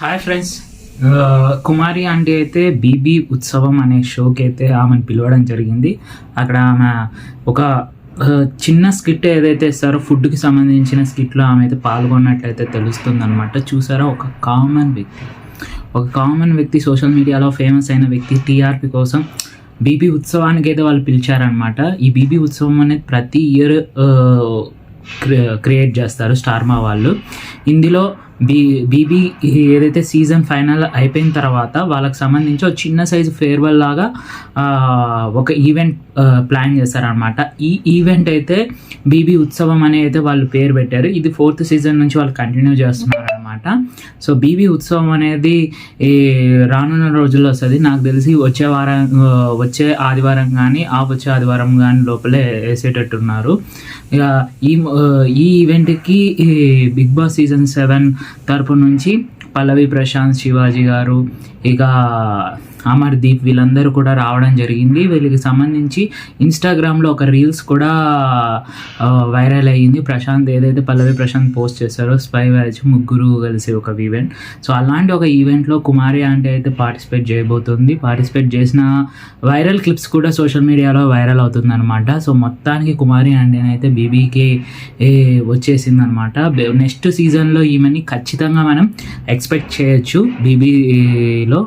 Hi friends Kumari aunty అయితే BB Utsavam అనే షోకి అయితే ఆమెను పిలవడం జరిగింది. అక్కడ ఆమె ఒక చిన్న స్కిట్ ఏదైతే ఇస్తారో ఫుడ్కి సంబంధించిన స్కిట్లో ఆమె అయితే పాల్గొన్నట్లయితే తెలుస్తుంది అనమాట చూసారా? ఒక కామన్ వ్యక్తి. ఒక కామన్ వ్యక్తి సోషల్ మీడియాలో ఫేమస్ అయిన వ్యక్తి టీఆర్పి కోసం బీబీ ఉత్సవానికి అయితే వాళ్ళు పిలిచారనమాట ఈ బీబీ ఉత్సవం అనేది ప్రతి ఇయర్ క్రియేట్ చేస్తారు స్టార్మా వాళ్ళు. ఇందులో బీ బీబీ ఏదైతే సీజన్ ఫైనల్ అయిపోయిన తర్వాత వాళ్ళకి సంబంధించి ఒక చిన్న సైజు ఫేర్వెల్ లాగా ఆ, ఒక ఈవెంట్ ప్లాన్ చేస్తారనమాట ఈ ఈవెంట్ అయితే బీబీ ఉత్సవం అనే అయితే వాళ్ళు పేరు పెట్టారు. ఇది ఫోర్త్ సీజన్ నుంచి వాళ్ళు కంటిన్యూ చేస్తున్నారు. అనమాట సో బీబీ ఉత్సవం అనేది ఈ రానున్న రోజుల్లో వస్తుంది. నాకు తెలిసి వచ్చే వారం వచ్చే ఆదివారం కానీ ఆ వచ్చే ఆదివారం కానీ లోపలే వేసేటట్టున్నారు. ఇక ఈ ఈ ఈవెంట్కి ఈ బిగ్ బాస్ సీజన్ సెవెన్ తరపు నుంచి పల్లవి ప్రశాంత్ శివాజీ గారు ఇక అమర్దీప్ వీళ్ళందరూ కూడా రావడం జరిగింది. వీళ్ళకి సంబంధించి ఇన్స్టాగ్రామ్లో ఒక రీల్స్ కూడా వైరల్ అయ్యింది. ప్రశాంత్ ఏదైతే పల్లవి ప్రశాంత్ పోస్ట్ చేశారో స్పై వ్యాచ్ ముగ్గురు కలిసి ఒక ఈవెంట్ సో అలాంటి ఒక ఈవెంట్లో కుమారి అంటే అయితే పార్టిసిపేట్ చేయబోతుంది. పార్టిసిపేట్ చేసిన వైరల్ క్లిప్స్ కూడా సోషల్ మీడియాలో వైరల్ అవుతుంది అనమాట సో మొత్తానికి కుమారి అంటేనైతే అయితే బీబీకి వచ్చేసింది అనమాట నెక్స్ట్ సీజన్లో ఈమెని ఖచ్చితంగా మనం ఎక్స్పెక్ట్ చేయొచ్చు బీబీలో